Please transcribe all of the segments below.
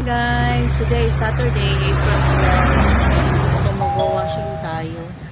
Guys, today is Saturday, April 12. So mag-washing tayo.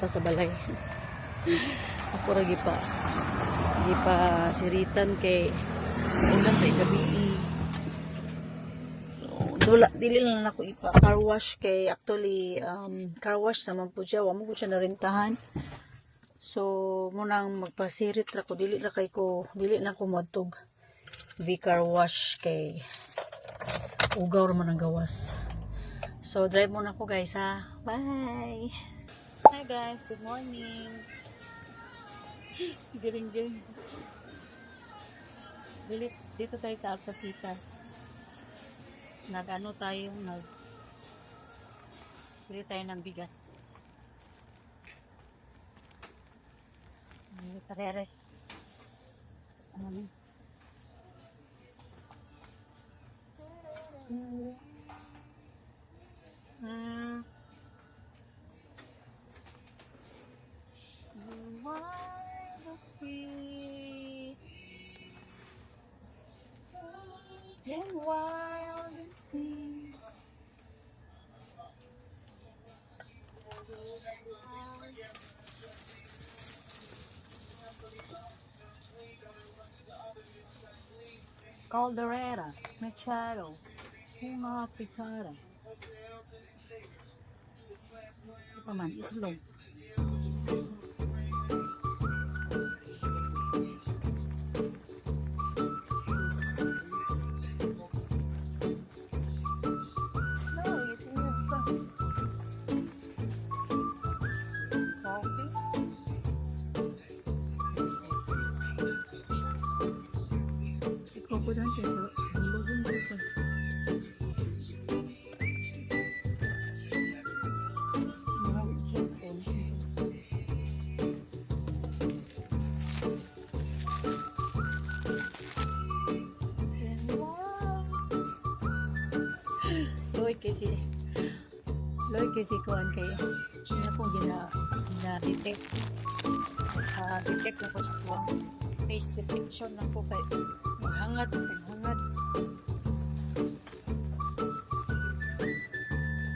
Ta sa balay. Ako lagi pa. Lagi pa siritan kay ulan kay gabi. So, dula, dili lang ako ipa car wash kay actually um, car wash naman po siya. Wamo ko siya narintahan. So, munang magpasirit ra ko. Dili ra kay ko, dili na ko matog. V car wash kay ugaw ra man ang gawas. So, drive muna ko guys ha. Bye! Hi guys, good morning. Giring-giring. Dili, dito tayo sa Alpacita. Nag-ano tayo, nag... Bili tayo ng bigas. Ano, Tareres. Ano? Mm. You the free and wild and free. Calderera, Machado, man, itlog. Loy kasi Loy kasi kuan kay na po gina gina detect ah detect na po sa kuwan. Face detection lang po kay mahangad mahangad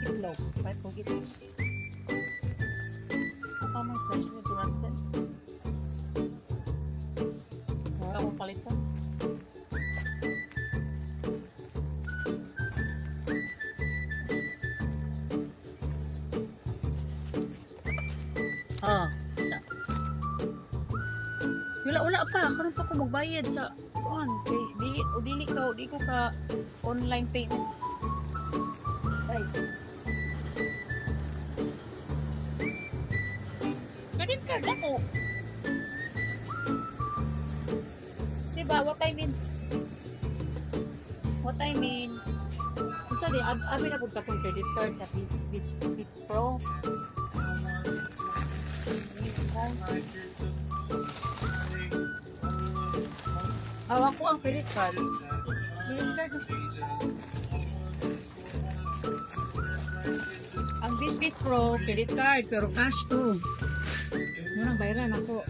itlog. May po gito apa mo sa Wala pa, karon pa ko magbayad sa kuan kay dili o dili ka di ko ka online payment. Ay. Credit card ako. Diba, what I mean? What I mean? Ito di, ab abi na po ka kong credit card na Bit, Pro. Hawak ko ang credit card. Credit. Ang Bitbit Pro, credit card, pero cash to. Muna bayaran ako.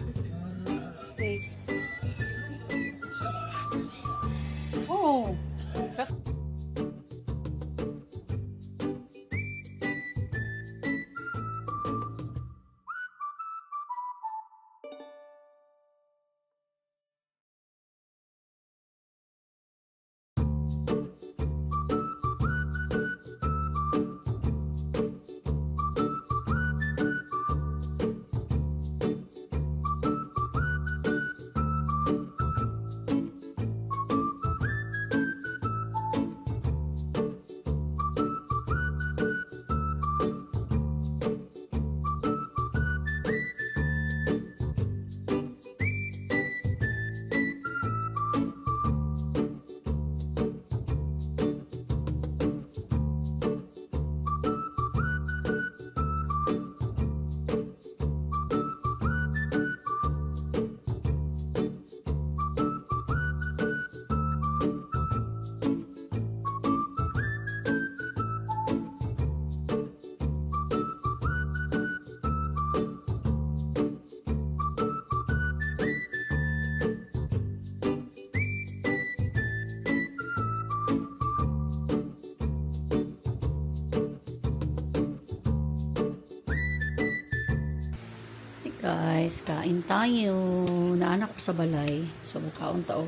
Guys, kain tayo. Naanak ko sa balay. So, kaon taog.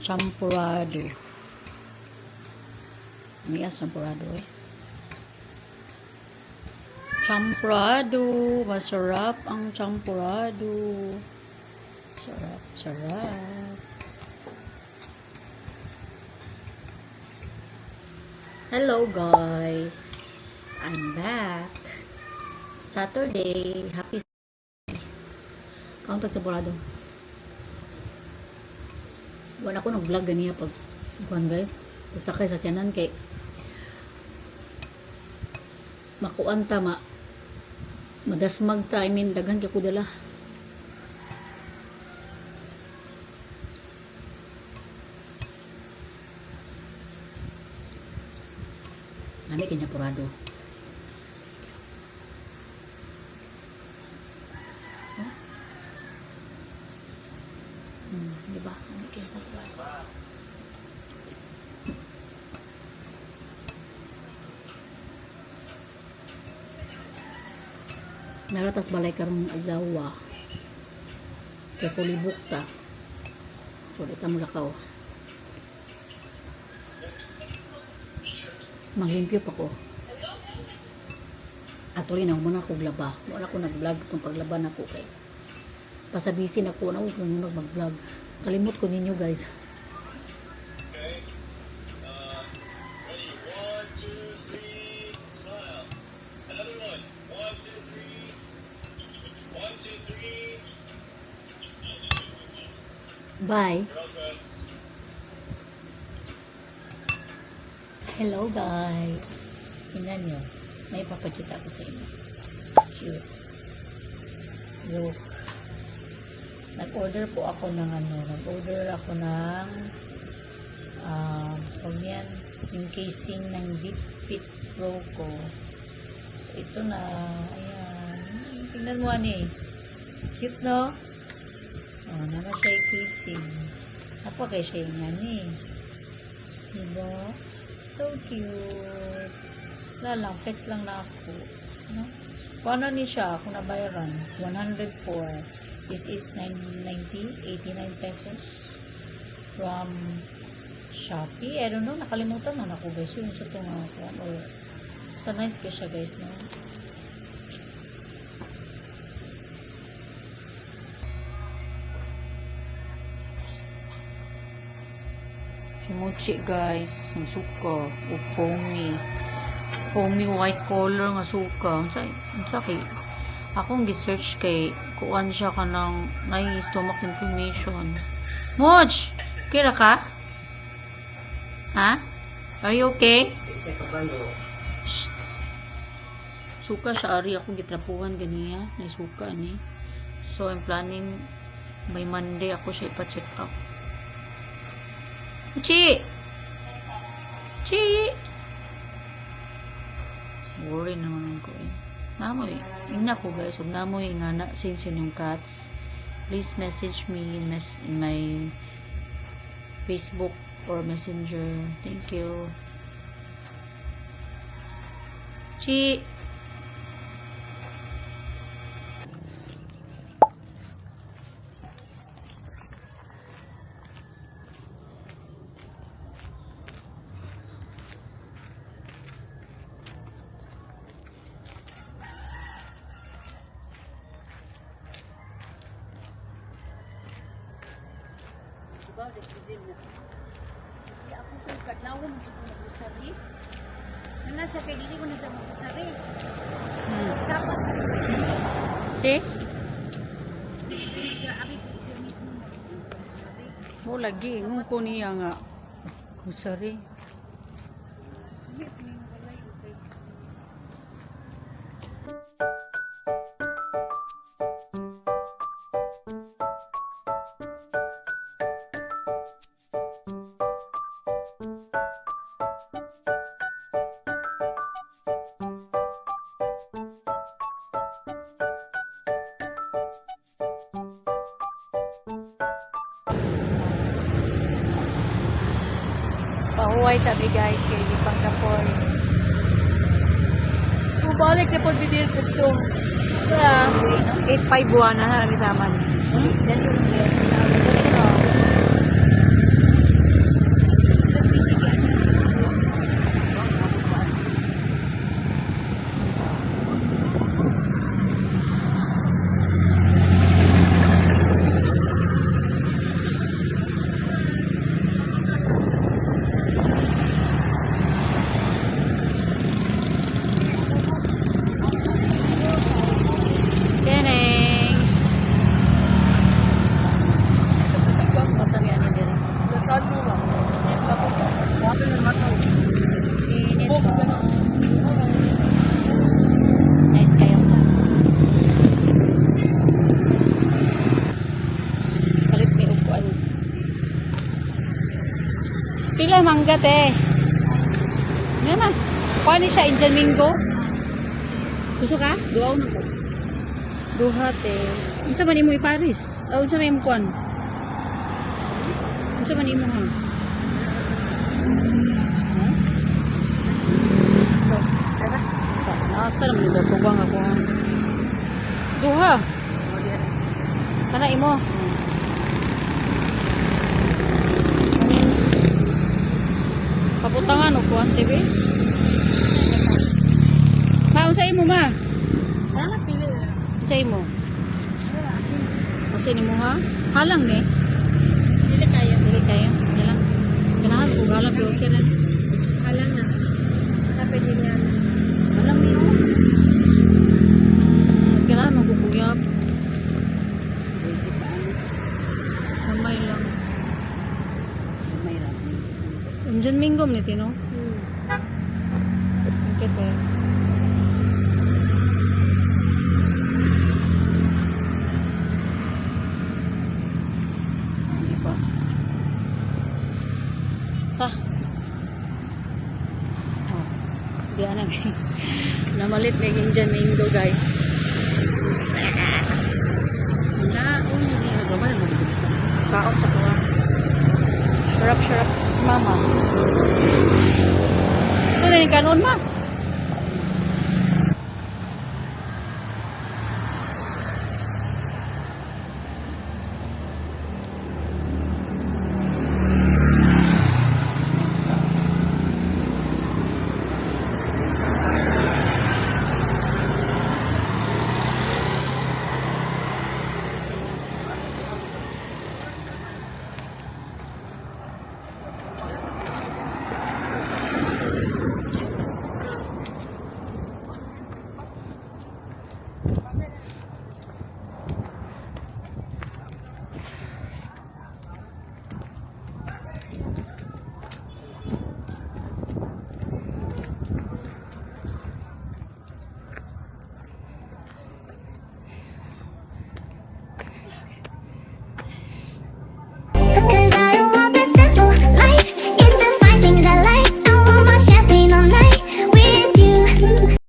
Champurado. Miyas champurado eh. Champurado. Masarap ang champurado. Sarap, sarap. Hello guys. I'm back. Saturday. Happy Countag sa Borado. Wala ko nag-vlog ganiya pag kuhan guys. Pag sakay sa kyanan kay makuan ta ma madasmag ta I mean daghan kay ko dala. Nami kanya purado. Hmm, di ba? Nami kanya purado. Naratas balay karong adlaw. Kay fully booked ta. So, di ka mo lakaw. Manglimpyo pa ko. Actually, na muna ako glaba. Wala ko nag-vlog kung paglaban ako kay. Pasabisin ako na huwag muna mag-vlog. Kalimot ko ninyo guys. Bye. Hello guys. Tingnan nyo. May papakita ko sa inyo. Cute. Look. Nag-order po ako ng ano. Nag-order ako ng uh, yan, yung casing ng Fit Pro ko. So, ito na. Ayan. Tingnan mo ani. Cute, no? Oh, naman siya casing. Ako kay siya yung ani. Diba? So cute. Wala lang, flex lang na ako. No? Paano ni siya kung nabayaran? 104. This is 990, 89 pesos from Shopee. I don't know, nakalimutan na ako guys. Yung sa itong ako. Or, sa nice ka siya guys, no? Si Mochi guys, ang suka, ug foamy. Foamy white color nga suka. Unsa unsa kay akong gi-search kay kuan siya kanang may stomach inflammation. Moch, kira ka? Ha? Are you okay? Shh. Suka siya ari akong gitrapuhan ganiya, may suka ni. So I'm planning by Monday ako siya ipa-check up. Chi! Chi! Worry naman ko eh. Namoy. Ingna ko guys. Huwag namoy nga na same sin yung cats. Please message me in, mes in my Facebook or Messenger. Thank you. Chi! Diba, Residel mo. Kaya ako kay kadlawon ko na grocery. Ano sa kay dili ko na sa mga sari. Hmm. Sapat See? abi ko sa mismo sabi. Mo lagi. Ngung ko niya nga. Grocery. Hindi Pahuway sabi guys kay Lipang Kapor. Kubalik na po bidil ko to. Yeah. 851 na na kasama. Teneng. Patangyan ni diri. Init pa. Nice kayo. Palit may upuan. Pila mangga te. Yan na. Paano siya Indian Mingo? Gusto ka? Duaw na ko. Duha te. Unsa man imo iparis? O unsa man imo kuan? Unsa man imo ha? Sa nasa naman yung gagawang ako ha? Duha. Kana imo? Kaputangan o kuan TV? Ma, unsa imo ma? Wala, pili na. Unsa imo? Kasi ni mo ha? Halang ni. Dili kayo. Dili kayo. Halang. Ganahan ko halang pero okay lang. Hala na. Tapos din yan. Halang ni oh. Mas ganahan mo kukuyap. Kamay lang. May lang. Unjan minggom ni Tino. Hmm. Hindi pa. Ha? Oh. Di ana may. Namalit may Indian mango guys. Oh, hindi na gawin mo. Kaot sa kawa. Sarap, sarap. Mama. Ito din kanon ma.